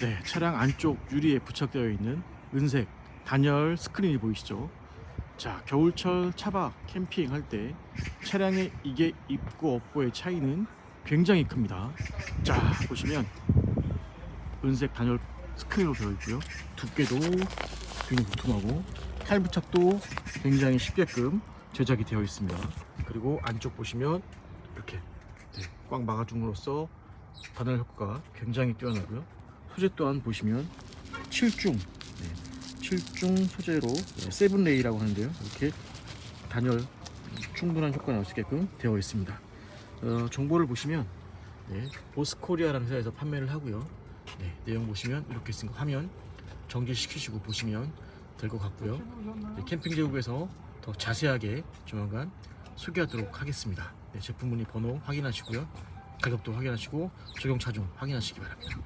네, 차량 안쪽 유리에 부착되어 있는 은색 단열 스크린이 보이시죠? 자, 겨울철 차박 캠핑 할 때 차량의 이게 있고 없고의 차이는 굉장히 큽니다. 자, 보시면 은색 단열 스크린으로 되어 있고요. 두께도 굉장히 두툼하고 탈 부착도 굉장히 쉽게끔 제작이 되어 있습니다. 그리고 안쪽 보시면 이렇게 네, 꽉 막아줌으로써 단열 효과가 굉장히 뛰어나고요. 소재 또한 보시면 7중 네, 7중 소재로 네, 세븐레이라고 하는데요. 이렇게 단열 충분한 효과가 나올 수 있게끔 되어 있습니다. 어, 정보를 보시면 네, 보스코리아라는 회사에서 판매를 하고요. 네, 내용 보시면 이렇게 쓴 화면 정지시키시고 보시면 될 것 같고요. 네, 캠핑 제국에서 더 자세하게 조만간 소개하도록 하겠습니다. 네, 제품 문의 번호 확인하시고요. 가격도 확인하시고 적용 차종 확인하시기 바랍니다.